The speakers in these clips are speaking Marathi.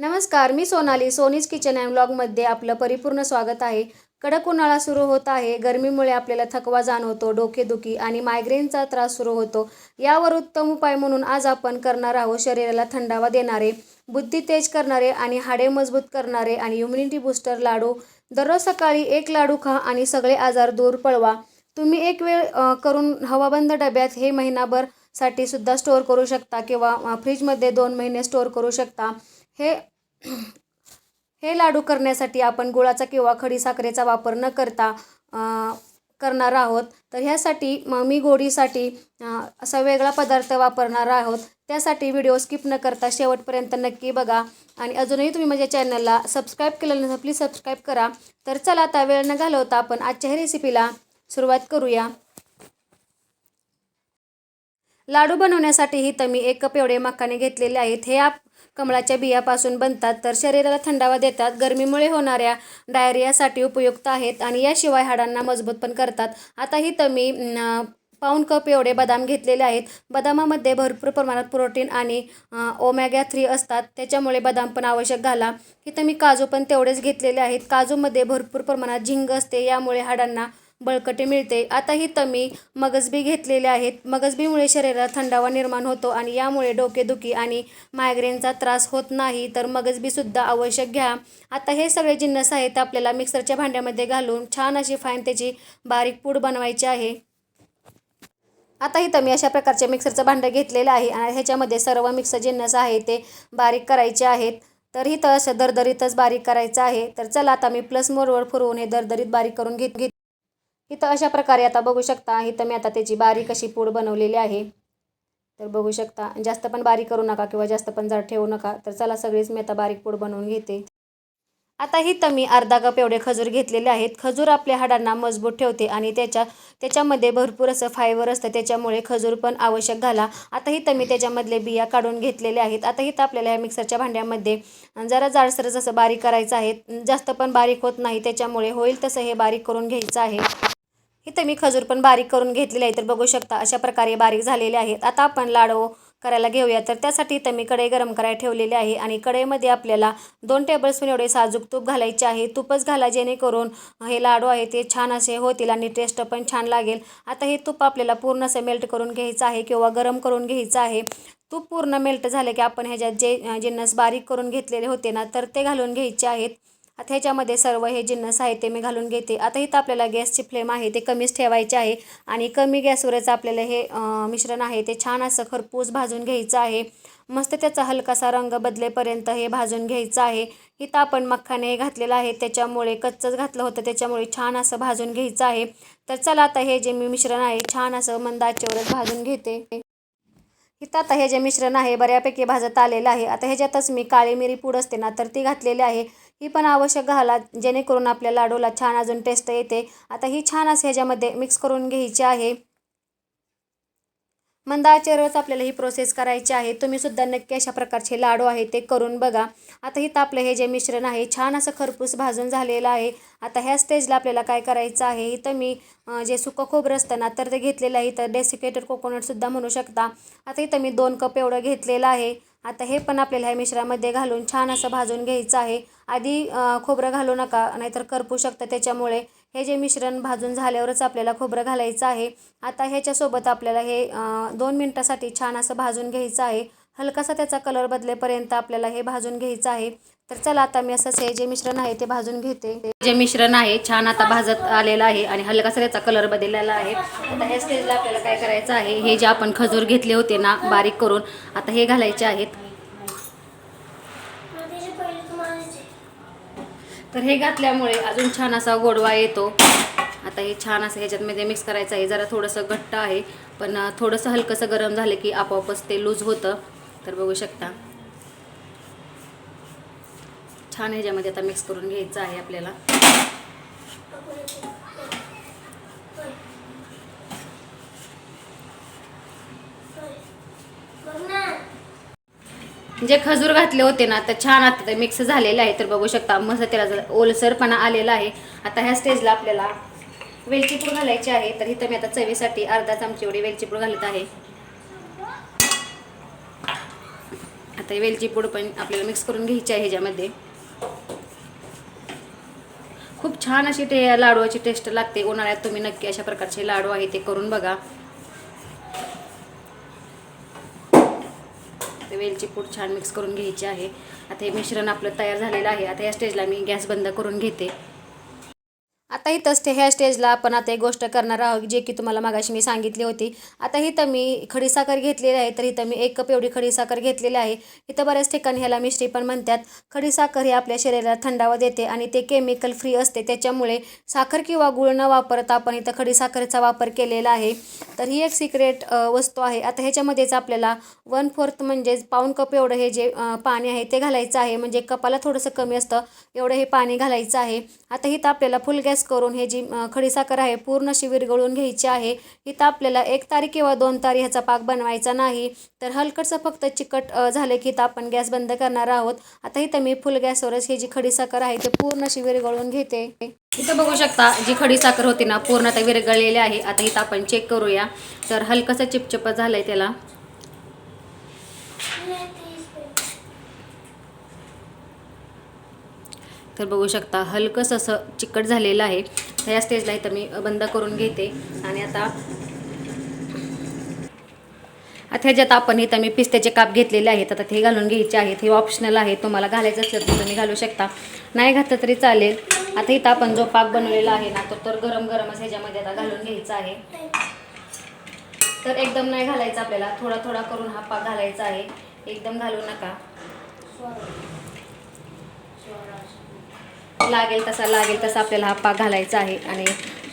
नमस्कार मी सोनाली. सोनीज किचन अँड ब्लॉगमध्ये आपलं परिपूर्ण स्वागत आहे. कडक उन्हाळा सुरू होत आहे. गरमीमुळे आपल्याला थकवा जाणवतो डोकेदुखी आणि मायग्रेनचा त्रास सुरू होतो. यावर उत्तम उपाय म्हणून आज आपण करणार आहोत शरीराला थंडावा देणारे बुद्धी तेज करणारे आणि हाडे मजबूत करणारे आणि इम्युनिटी बूस्टर लाडू. दररोज सकाळी एक लाडू खा आणि सगळे आजार दूर पळवा. तुम्ही एक वेळ करून हवाबंद डब्यात हे महिनाभरसाठी सुद्धा स्टोअर करू शकता किंवा फ्रीजमध्ये दोन महिने स्टोअर करू शकता. हे हे लाडू करण्यासाठी आपण गुळाचा किंवा खडीसाखरेचा वापर न करता करणार आहोत. तर ह्यासाठी मग मी गोडीसाठी असा वेगळा पदार्थ वापरणार आहोत. त्यासाठी व्हिडिओ स्किप न करता शेवटपर्यंत नक्की बघा. आणि अजूनही तुम्ही माझ्या चॅनलला सबस्क्राईब केलं नसेल प्लीज सबस्क्राईब करा. तर चला आता वेळ न घालवता आपण आजच्या रेसिपीला सुरुवात करूया. लाडू बनवण्यासाठी इथं मी एक कप एवढे मखाने घेतलेले आहेत. हे आप कमळाच्या बियापासून बनतात तर शरीराला थंडावा देतात गरमीमुळे होणाऱ्या डायरियासाठी उपयुक्त आहेत आणि याशिवाय हाडांना मजबूत पण करतात. आता इथं मी पाऊन पाऊण कप एवढे बदाम घेतलेले आहेत. बदामामध्ये भरपूर प्रमाणात प्रोटीन आणि ओमॅगा थ्री असतात. त्याच्यामुळे बदाम पण आवश्यक घाला. इथं मी काजू पण तेवढेच घेतलेले आहेत. काजूमध्ये भरपूर प्रमाणात झिंग असते यामुळे हाडांना बळकटी मिळते. आता इथं मी मगजबी घेतलेले आहेत. मगजबीमुळे शरीरात थंडावा निर्माण होतो आणि यामुळे डोकेदुखी आणि मायग्रेनचा त्रास होत नाही. तर मगजबीसुद्धा आवश्यक घ्या. आता हे सगळे जिन्नस आहेत आपल्याला मिक्सरच्या भांड्यामध्ये घालून छान अशी फाईन त्याची बारीक पूड बनवायची आहे. आता इथं मी अशा प्रकारचे मिक्सरचं भांडं घेतलेलं आहे आणि ह्याच्यामध्ये सर्व मिक्सर जिन्नस आहे ते बारीक करायचे आहेत. तर इथं असं दरदरीतच बारीक करायचं आहे. तर चला आता मी प्लस मोरवर फिरवून हे दरदरीत बारीक करून घेत घेत इथं अशा प्रकारे आता बघू शकता इथं मी आता त्याची बारीक अशी पूड बनवलेली आहे. तर बघू शकता जास्त पण बारीक करू नका किंवा जास्त पण जाड ठेवू नका तर चला सगळीच मी आता बारीक पूड बनवून घेते. आता इथं मी अर्धा कप एवढे खजूर घेतलेले आहेत. खजूर आपल्या हाडांना मजबूत ठेवते आणि त्याच्या त्याच्यामध्ये भरपूर असं फायबर असतं त्याच्यामुळे खजूर पण आवश्यक घाला. आता इथं मी त्याच्यामधले बिया काढून घेतलेले आहेत. आता इथं आपल्याला ह्या मिक्सरच्या भांड्यामध्ये जरा जाडसर जसं बारीक करायचं आहे जास्त पण बारीक होत नाही त्याच्यामुळे होईल तसं हे बारीक करून घ्यायचं आहे. इथं मी खजूर पण बारीक करून घेतलेले आहे तर बघू शकता अशा प्रकारे बारीक झालेले आहेत. आता आपण लाडू करायला घेऊया. तर त्यासाठी इथं मी कढई गरम करायला ठेवलेली आहे आणि कढईमध्ये आपल्याला दोन टेबलस्पून एवढे साजूक तूप घालायचे आहे. तूपच घाला जेणेकरून हे लाडू आहे ते छान असे होतील आणि टेस्ट पण छान लागेल. आता हे तूप आपल्याला पूर्ण असं मेल्ट करून घ्यायचं आहे किंवा गरम करून घ्यायचं आहे. तूप पूर्ण मेल्ट झाले की आपण ह्याच्यात जे जिन्नस बारीक करून घेतलेले होते ना तर ते घालून घ्यायचे आहेत. आता ह्याच्यामध्ये सर्व हे जिन्नस आहे ते मी घालून घेते. आता इथं आपल्याला गॅसची फ्लेम आहे ते कमीच ठेवायचे आहे. आणि कमी गॅसवरच आपल्याला हे मिश्रण आहे ते छान असं खरपूस भाजून घ्यायचं आहे. मस्त त्याचा हलकासा रंग बदलेपर्यंत हे भाजून घ्यायचं आहे. इथं आपण मखाने घातलेलं आहे त्याच्यामुळे कच्चंच घातलं होतं त्याच्यामुळे छान असं भाजून घ्यायचं आहे. तर चला आता हे जे मी मिश्रण आहे छान असं मंद आचेवरच भाजून घेते. इथं आता हे जे मिश्रण आहे बऱ्यापैकी भाजत आलेलं आहे. आता ह्याच्यातच मी काळी मिरी पूड असते ना तर ती घातलेली आहे. ही पण आवश्यक घाला जेणेकरून आपल्या लाडूला छान अजून टेस्ट येते. आता ही छान असं ह्याच्यामध्ये मिक्स करून घ्यायची आहे. मंद आचेवरच आपल्याला ही प्रोसेस करायची आहे. तुम्ही सुद्धा नक्की अशा प्रकारचे लाडू आहे ते करून बघा. आता इथं आपलं हे जे मिश्रण आहे छान असं खरपूस भाजून झालेलं आहे. आता ह्या स्टेजला आपल्याला काय करायचं आहे? इथं मी जे सुकं खोबरं असतं ना तर ते घेतलेलं आहे. इथं डेसिकेटेड कोकोनटसुद्धा म्हणू शकता. आता इथं मी दोन कप एवढं घेतलेलं आहे. आता हे पण आपल्याला ह्या मिश्रामध्ये घालून छान असं भाजून घ्यायचं आहे. आधी खोबरं घालू नका नाहीतर करपू शकतं. त्याच्यामुळे हे जे मिश्रण भाजून झाल्यावरच आपल्याला खोबरं घालायचं आहे. आता ह्याच्यासोबत आपल्याला हे दोन मिनटासाठी छान असं भाजून घ्यायचं आहे. हलकासा त्याचा कलर बदलेपर्यंत आपल्याला हे भाजून घ्यायचं आहे. तर चला आता मी असंच हे जे मिश्रण आहे ते भाजून घेते. जे मिश्रण आहे छान आता भाजत आलेलं आहे आणि हलकासा त्याचा कलर बदललेला आहे. आता ह्या स्टेजला आपल्याला काय करायचं आहे हे जे आपण खजूर घेतले होते ना बारीक करून आता हे घालायचे आहेत. तर हे घातल्यामुळे अजून छान असा गोडवा येतो. आता हे छान असं ह्याच्यातमध्ये मिक्स करायचं आहे. जरा थोडंसं घट्ट आहे पण थोडंसं हलकंसं गरम झालं की आपोआपच ते लूज होतं. तर बघू शकता. छान ह्याच्यामध्ये आता मिक्स करून घ्यायचं आहे आपल्याला. जे खजूर घातले होते ना तर छान आता ते मिक्स झालेले आहे. तर बघू शकता मस्त त्याला ओलसरपणा आलेला आहे. आता ह्या स्टेजला आपल्याला वेलचीपूड घालायची आहे. तर इथं मी आता चवीसाठी अर्धा चमची एवढी वेलचीपूड घालत आहे. आता ही पण आपल्याला मिक्स करून घ्यायची आहे ह्याच्यामध्ये. खूप छान अशी ते लाडूची टेस्ट लागते. उन्हाळ्यात तुम्ही नक्की अशा प्रकारचे लाडू आहे ते करून बघा. वेलची पूड छान मिक्स करून घ्यायची आहे. आता हे मिश्रण आपलं तयार झालेलं आहे. आता या स्टेजला मी गॅस बंद करून घेते. आता इथंच ते ह्या स्टेजला आपण आता एक गोष्ट करणार आहोत जे की तुम्हाला मागाशी मी सांगितली होती. आता इथं मी खडीसाखर घेतलेली आहे तर इथं मी एक कप एवढी खडीसाखर घेतलेली आहे. इथं बऱ्याच ठिकाणी ह्याला मिश्री पण म्हणतात. खडीसाखर ही आपल्या शरीराला थंडावा देते आणि ते केमिकल फ्री असते. त्याच्यामुळे साखर किंवा गुळ न वापरता आपण इथं खडीसाखरेचा वापर केलेला आहे. तर ही एक सिक्रेट वस्तू आहे. आता ह्याच्यामध्येच आपल्याला वन फोर्थ म्हणजेच पाऊन कप एवढं हे जे पाणी आहे ते घालायचं आहे. म्हणजे कपाला थोडंसं कमी असतं एवढं हे पाणी घालायचं आहे. आता इथं आपल्याला फुल गॅस करून करून हे जी खडीसाखर आहे पूर्ण अशी गळून घ्यायची आहे. इथं आपल्याला एक तारीख किंवा दोन तारीख ह्याचा पाक बनवायचा नाही. तर हलकटचं फक्त चिकट अ, झालं की इथं आपण गॅस बंद करणार आहोत. आता इथं मी फुल गॅसवरच ही जी खडीसाखर आहे ते पूर्ण अशी गळून घेते. इथं बघू शकता जी खडीसाखर होती ना पूर्ण आता विरगळलेली आहे. आता इथं आपण चेक करूया. तर हलकंसं चिपचिप झालंय त्याला. तर बघू शकता हलकंसं असं चिकट झालेलं आहे. ह्या या स्टेजला इथं मी बंद करून घेते. आणि आता आता ह्याच्यात आपण इथं मी पिस्त्याचे काप घेतलेले आहेत. आता हे घालून घ्यायचे आहेत. हे ऑप्शनल आहे. तुम्हाला घालायचं असलं तर तुम्ही घालू शकता. नाही घातलं तरी चालेल. आता इथं आपण जो पाक बनवलेला आहे ना तो तर गरम गरमच ह्याच्यामध्ये आता घालून घ्यायचा आहे. तर एकदम नाही घालायचा आपल्याला. थोडा थोडा करून हा पाक घालायचा आहे. एकदम घालू नका. लागेल तसा लागेल तसा आपल्याला हा पाक घालायचा आहे. आणि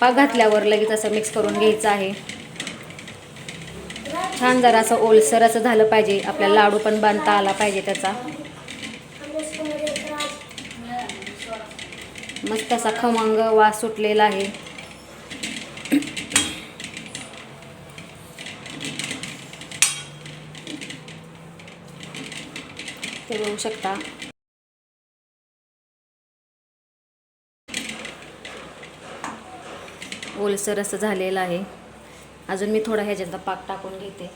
पाक घातल्यावर लगेच असं मिक्स करून घ्यायचं आहे. छान जरा असं ओलसर असं झालं पाहिजे. आपल्याला लाडू पण बांधता आला पाहिजे त्याचा. मस्त असा खमंग वास सुटलेला आहे. ते बघू शकता. ओलसर असं झालेलं आहे. अजून मी थोडा ह्याच्यात पाक टाकून घेते.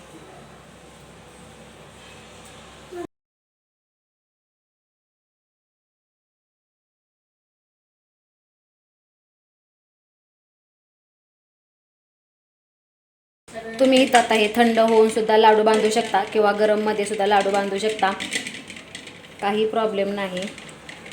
तुम्ही इथं आता हे थंड होऊन सुद्धा लाडू बांधू शकता किंवा गरममध्ये सुद्धा लाडू बांधू शकता. काही प्रॉब्लेम नाही.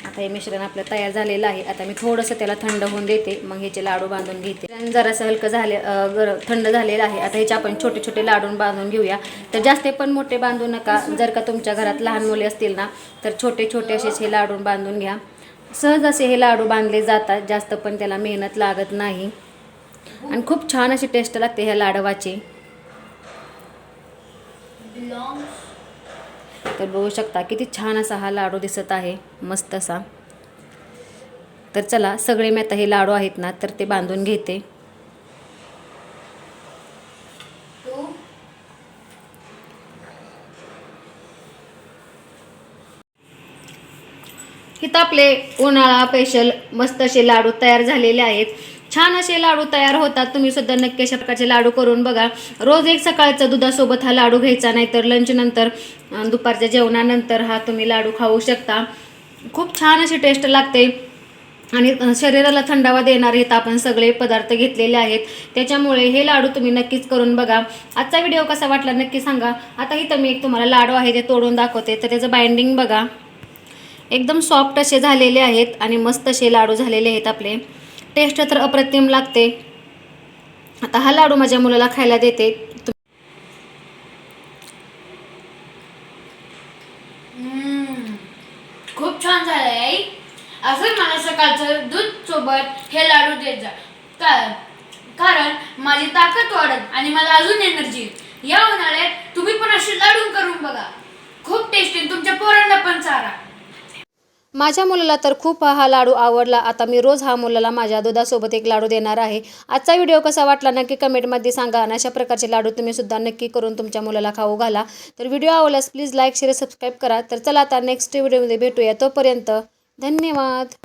आता हे मिश्रण आपलं तयार झालेलं आहे. आता मी थोडंसं त्याला थंड होऊन देते. मग ह्याचे लाडू बांधून घेते. आणि जरासं हलकं झाले गर थंड झालेलं आहे. आता ह्याचे आपण छोटे छोटे लाडून बांधून घेऊया. तर जास्त पण मोठे बांधू नका. जर का तुमच्या घरात लहान मुले असतील ना तर छोटे छोटे असेच हे लाडून बांधून घ्या. सहज असे हे लाडू बांधले जातात. जास्त पण त्याला मेहनत लागत नाही. आणि खूप छान अशी टेस्ट लागते ह्या लाडवाची. तर बघू शकता किती छान असा हा लाडू दिसत आहे मस्त असा. तर चला सगळे मी आता हे लाडू आहेत ना तर ते बांधून घेते. इथं आपले उन्हाळा स्पेशल मस्त असे लाडू तयार झालेले आहेत. छान असे लाडू तयार होतात. तुम्ही सुद्धा नक्की अशा प्रकारचे लाडू करून बघा. रोज एक सकाळचा दुधासोबत हा लाडू घ्यायचा नाही तर लंच नंतर दुपारच्या जेवणानंतर हा तुम्ही लाडू खाऊ शकता. खूप छान अशी टेस्ट लागते. आणि शरीराला थंडावा देणारे आहेत आपण सगळे पदार्थ घेतलेले आहेत. त्याच्यामुळे हे लाडू तुम्ही नक्कीच करून बघा. आजचा व्हिडिओ कसा वाटला नक्की सांगा. आता इथं मी एक तुम्हाला लाडू आहे ते तोडून दाखवते. तर त्याचं बाइंडिंग बघा. एकदम सॉफ्ट असे झालेले आहेत आणि मस्त असे लाडू झालेले आहेत आपले. टेस्ट तर अप्रतिम लागते. आता हा लाडू माझ्या मुलाला खायला देते. खूप छान झालं आई. असं मला सकाळचं दूध सोबत हे लाडू देत जा. कारण कारण माझी ताकद वाढत आणि मला अजून एनर्जी या उन्हाळ्यात तुम्ही पण असे लाडू करून बघा. खूप टेस्टी तुमच्या पोरांना पण चारा. माझ्या मुलाला तर खूप हा लाडू आवडला. आता मी रोज हा मुलाला माझ्या दुधासोबत एक लाडू देणार आहे. आजचा व्हिडिओ कसा वाटला नक्की कमेंटमध्ये सांगा आणि अशा प्रकारचे लाडू तुम्ही सुद्धा नक्की करून तुमच्या मुलाला खाऊ घाला. तर व्हिडिओ आवडल्यास प्लीज लाईक शेअर सबस्क्राईब करा. तर चला आता नेक्स्ट व्हिडिओमध्ये भेटूया. तोपर्यंत धन्यवाद.